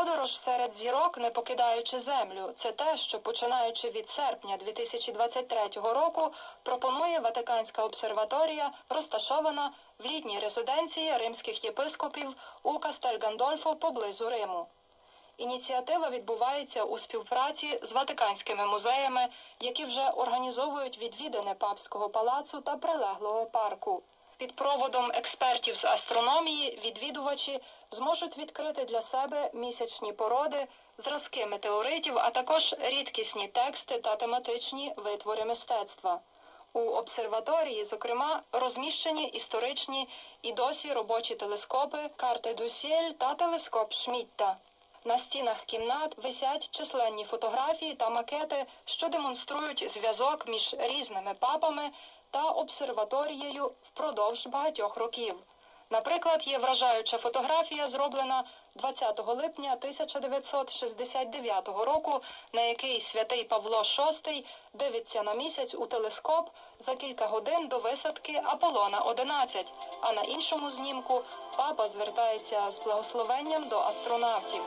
Подорож серед зірок, не покидаючи землю, це те, що починаючи від серпня 2023 року пропонує Ватиканська обсерваторія, розташована в літній резиденції римських єпископів у Кастель-Гандольфо поблизу Риму. Ініціатива відбувається у співпраці з Ватиканськими музеями, які вже організовують відвідини папського палацу та прилеглого парку. Під проводом експертів з астрономії відвідувачі зможуть відкрити для себе місячні породи, зразки метеоритів, а також рідкісні тексти та тематичні витвори мистецтва. У обсерваторії, зокрема, розміщені історичні і досі робочі телескопи карти Дусєль та телескоп Шмітта. На стінах кімнат висять численні фотографії та макети, що демонструють зв'язок між різними папами та обсерваторією впродовж багатьох років. Наприклад, є вражаюча фотографія, зроблена 20 липня 1969 року, на який святий Павло VI дивиться на місяць у телескоп за кілька годин до висадки Аполлона 11, а на іншому знімку папа звертається з благословенням до астронавтів.